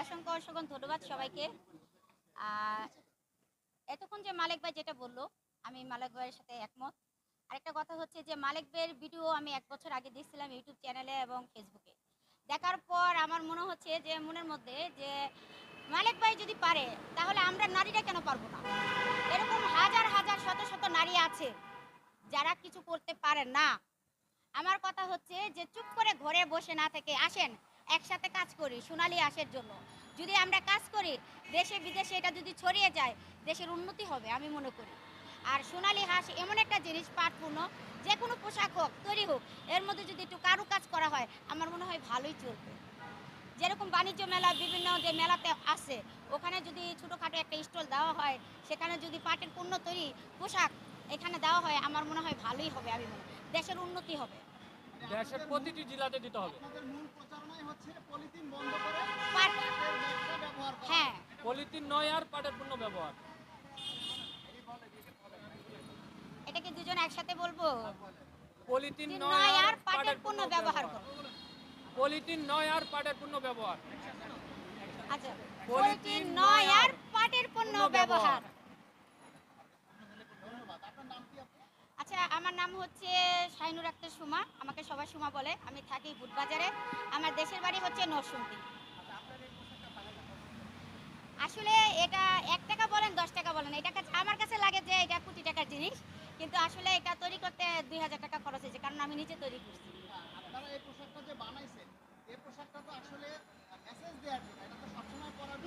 অসংখ্য অসংখ্য ধন্যবাদ সবাইকে। এতক্ষণ যে মালিক ভাই যেটা বলল, আমি মালিক ভাইয়ের সাথে একমত। আরেকটা কথা হচ্ছে যে মালিক ভাইয়ের ভিডিও আমি এক বছর আগে ইউটিউব চ্যানেলে এবং ফেসবুকে। দেখার পর আমার মনে হচ্ছে যে মনের মধ্যে যে মালিক ভাই যদি পারে, তাহলে আমরা নারীরা কেন পারব না? এরকম হাজার হাজার, শত শত নারী আছে যারা কিছু করতে পারে না। আমার কথা হচ্ছে যে চুপ করে ঘরে বসে না থেকে আসেন। একসাথে কাজ করি, সোনালি আঁশের জন্য। যদি আমরা কাজ করি, দেশে, বিদেশে এটা যদি ছড়িয়ে যায়, দেশের উন্নতি হবে, আমি মনে করি। আর সোনালী হাঁস এমন একটা জিনিস পাটপূর্ণ যে কোনো পোশাক হোক, তৈরি হোক, এর মধ্যে যদি একটু কারু কাজ করা হয়, আমার মনে হয় ভালোই চলবে। যেরকম বাণিজ্য মেলা, বিভিন্ন যে মেলাতে আছে ওখানে যদি ছোটোখাটো একটা স্টল দেওয়া হয়, সেখানে যদি পাটের পণ্য তৈরি, পোশাক এখানে দেওয়া হয়, আমার মনে হয় ভালোই হবে, আমি মনে দেশের উন্নতি হবে। দেশের প্রতিটি জেলাতে দিতে হবে। আপনাদের মূল প্রচারণাই হচ্ছে পলিথিন বন্ধ করে পাট পাটের ব্যাগটা ব্যবহার করা। হ্যাঁ। পলিথিন নয় আর পাটের পণ্য ব্যবহার। এটা কি দুজন একসাথে বলব? পলিথিন নয় আর পাটের পণ্য ব্যবহার করো। পলিথিন নয় আর পাটের পণ্য ব্যবহার। আচ্ছা। পলিথিন নয় আর পাটের পণ্য ব্যবহার। আচ্ছা আমার নাম হচ্ছে আক্তার। সুমা আমাকে সবাই সুমা বলে। আমি থাকি বুটবাজারে। আমার দেশের বাড়ি হচ্ছে নরসুন্দি আসলে এটা এক টাকা বলেন দশ টাকা বলেন এটা আমার কাছে লাগে যে এটা কোটি টাকার জিনিস। কিন্তু আসলে এটা তৈরি করতে দুই হাজার টাকা খরচ হয়েছে কারণ আমি নিজে তৈরি করছি।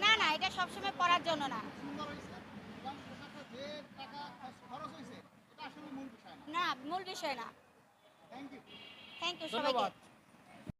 না না এটা সবসময় পরার জন্য না। না মূল বিষয় না। থ্যাংক ইউ সবাইকে।